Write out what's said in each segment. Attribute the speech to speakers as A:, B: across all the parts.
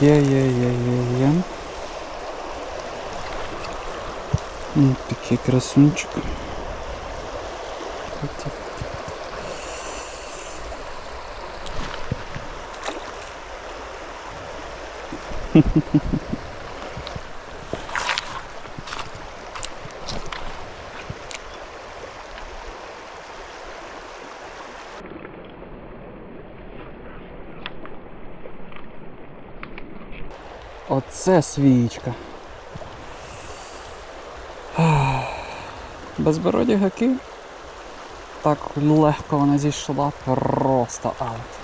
A: Є, є, є, є, є. М, Такий красунчик. Хотів. Оце свічка. Безбороді гаки. Так легко вона зійшла, просто аут.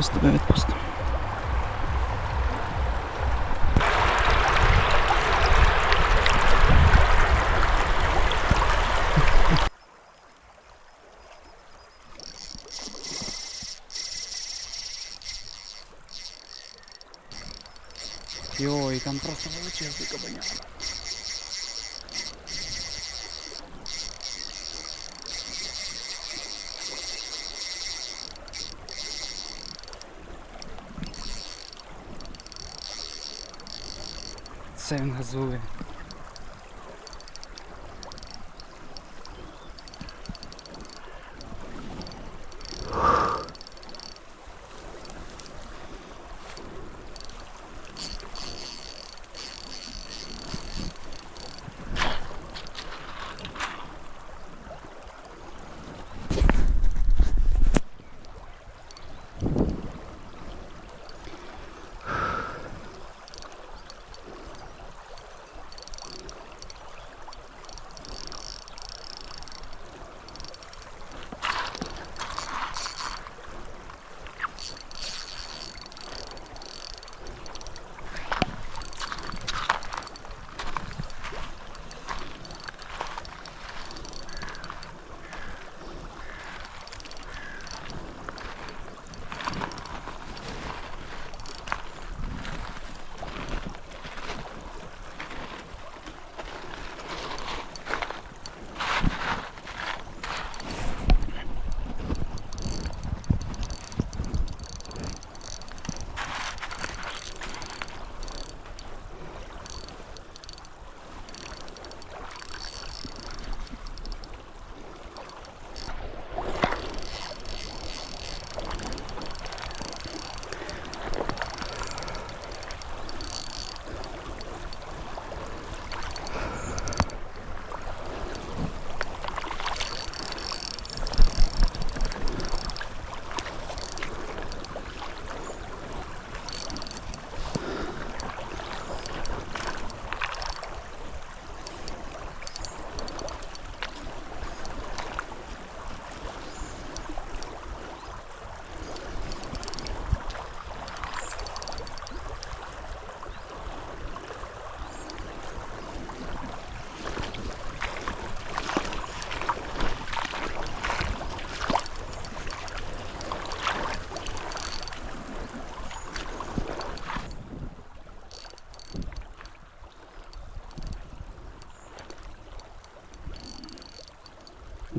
A: Зараз тебе відпустимо. Йой, там просто величезний кабаняк. Це він газує.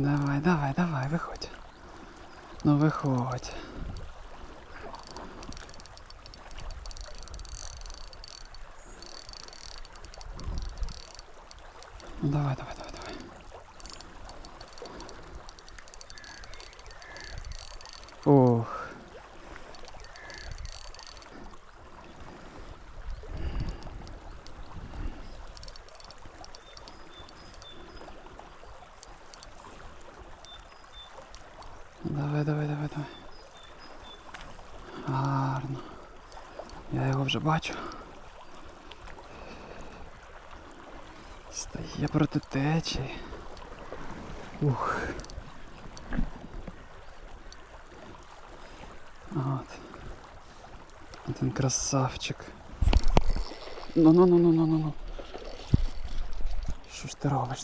A: Давай, давай, давай, виходь. Ну виходь. Ну давай, давай, давай, вже бачу. Стає проти течії. Ух. От. Один красавчик. Ну ну ну ну ну ну ну. Що ж ти робиш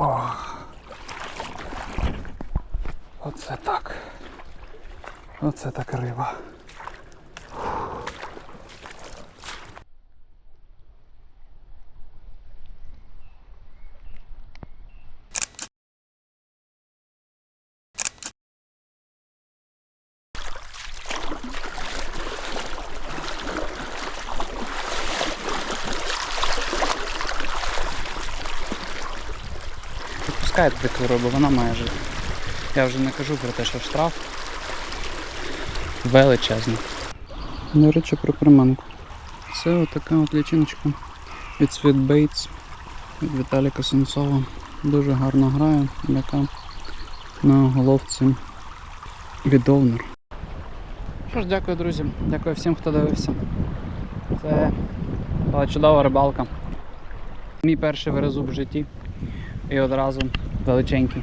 A: О. Оце так. Оце так риба. Відпускайте таку рибу, вона має жити. Я вже не кажу про те, що штраф величезний. До речі, про приманку. Це отака от лічиночка від Sweet Baits від Віталіка Сенцова. Дуже гарно грає, яка на головці від Овнер. Що ж, дякую, друзі. Дякую всім, хто дивився. Це була чудова рибалка. Мій перший верезуб в житті. І одразу величенький.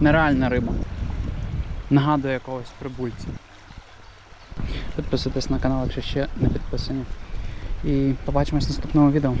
A: Нереальна риба. Нагадує якогось прибульця. Підписуйтесь на канал, якщо ще не підписані. І побачимось в наступному відео.